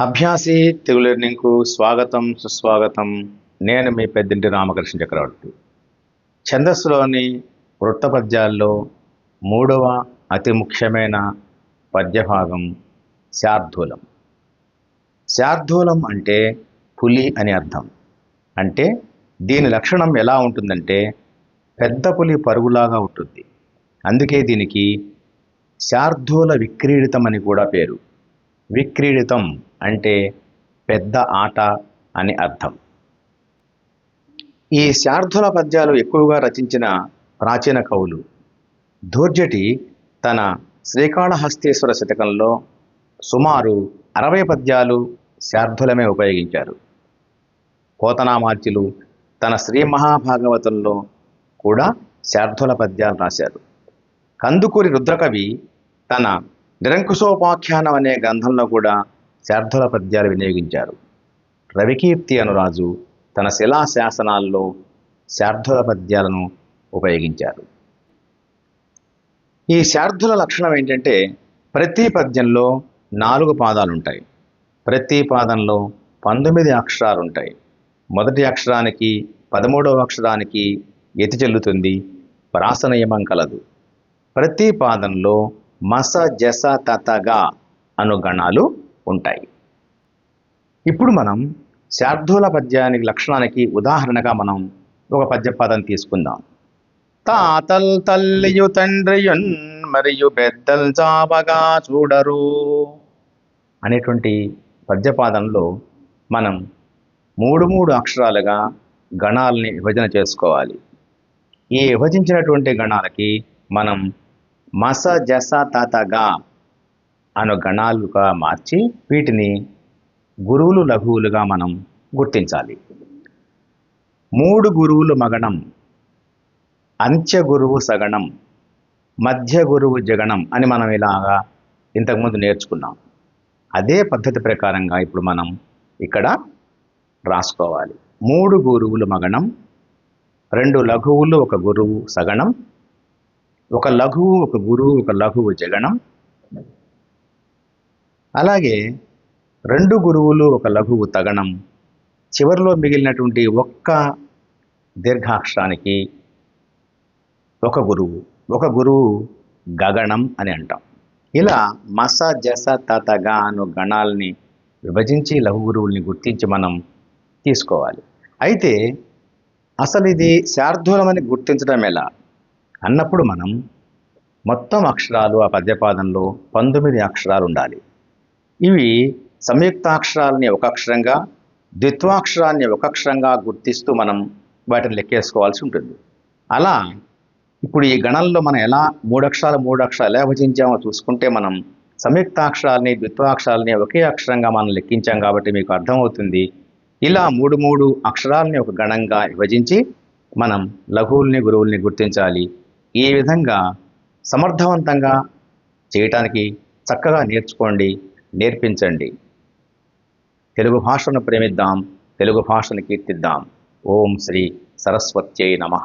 అభ్యాసి తెలుగు లెర్నింగ్కు స్వాగతం సుస్వాగతం. నేను మీ పెద్దింటి రామకృష్ణ చక్రవర్తి. ఛందస్సులోని వృత్త పద్యాల్లో మూడవ అతి ముఖ్యమైన పద్యభాగం శార్ధూలం శార్ధూలం అంటే పులి అని అర్థం. అంటే దీని లక్షణం ఎలా ఉంటుందంటే పెద్ద పులి పరుగులాగా ఉంటుంది. అందుకే దీనికి శార్ధూల విక్రీడితం అని కూడా పేరు. విక్రీడితం అంటే పెద్ద ఆట అని అర్థం. ఈ శార్థుల పద్యాలు ఎక్కువగా రచించిన ప్రాచీన కవులు ధూర్జటి తన శ్రీకాళహస్తీశ్వర శతకంలో సుమారు అరవై పద్యాలు శార్థులమే ఉపయోగించారు. కోతనామార్చులు తన శ్రీ మహాభాగవతంలో కూడా శార్థుల పద్యాలు రాశారు. కందుకూరి రుద్రకవి తన నిరంకుశోపాఖ్యానం అనే గ్రంథంలో కూడా శార్థుల పద్యాలు వినియోగించారు. రవికీర్తి అనురాజు తన శిలా శాసనాల్లో శార్థుల పద్యాలను ఉపయోగించారు. ఈ శార్థుల లక్షణం ఏంటంటే ప్రతి పద్యంలో నాలుగు పాదాలుంటాయి. ప్రతి పాదంలో పంతొమ్మిది అక్షరాలు ఉంటాయి మొదటి అక్షరానికి పదమూడవ అక్షరానికి ఎతి చెల్లుతుంది ప్రాస నియమం కలదు. ప్రతి పాదంలో మస జస తతగా అను గణాలు ఉంటాయి. ఇప్పుడు మనం శార్ధూల పద్యానికి లక్షణానికి ఉదాహరణగా మనం ఒక పద్య పదం తీసుకుందాం. తాతల్ తల్లియు తండ్రియున్ మరియు పెద్దల్ చాపగా చూడరు అనేటువంటి పద్యపాదంలో మనం మూడు మూడు అక్షరాలుగా గణాలని విభజన చేసుకోవాలి. ఈ విభజించినటువంటి గణాలకి మనం మస జస తతగా అను గణాలుగా మార్చి వీటిని గురువులు లఘువులుగా మనం గుర్తించాలి. మూడు గురువులు మగణం అంత్య గురువు సగణం మధ్య గురువు జగణం అని మనం ఇలాగా ఇంతకుముందు నేర్చుకున్నాం. అదే పద్ధతి ప్రకారంగా ఇప్పుడు మనం ఇక్కడ రాసుకోవాలి. మూడు గురువులు మగణం రెండు లఘువులు ఒక గురువు సగణం ఒక లఘువు ఒక గురువు ఒక లఘువు జగణం అలాగే రెండు గురువులు ఒక లఘువు తగణం చివరిలో మిగిలినటువంటి ఒక్క దీర్ఘాక్షరానికి ఒక గురువు ఒక గురువు గగణం అని అంటాం. ఇలా మస జస తతగా అను గణాలని విభజించి లఘు గురువుల్ని గుర్తించి మనం తీసుకోవాలి. అయితే అసలు ఇది శార్దూలమని గుర్తించడం ఎలా? అన్నప్పుడు మనం మొత్తం అక్షరాలు ఆ పద్యపాదంలో పంతొమ్మిది అక్షరాలు ఉండాలి ఇవి సంయుక్తాక్షరాలని ఒక అక్షరంగా ద్విత్వాక్షరాన్ని ఒక అక్షరంగా గుర్తిస్తూ మనం వాటిని లెక్కేసుకోవాల్సి ఉంటుంది. అలా ఇప్పుడు ఈ గణంలో మనం ఎలా మూడు అక్షరాలు మూడు అక్షరాలు ఎలా విభజించామో చూసుకుంటే మనం సంయుక్తాక్షరాలని ద్విత్వాక్షరాలని ఒకే అక్షరంగా మనం లెక్కించాం కాబట్టి మీకు అర్థమవుతుంది. ఇలా మూడు మూడు అక్షరాలని ఒక గణంగా విభజించి మనం లఘువుల్ని గురువుల్ని గుర్తించాలి. ఈ విధంగా సమర్థవంతంగా చేయటానికి చక్కగా నేర్చుకోండి నేర్పించండి. తెలుగు భాషను ప్రేమిద్దాం తెలుగు భాషను కీర్తిద్దాం. ఓం శ్రీ సరస్వత్యై నమః.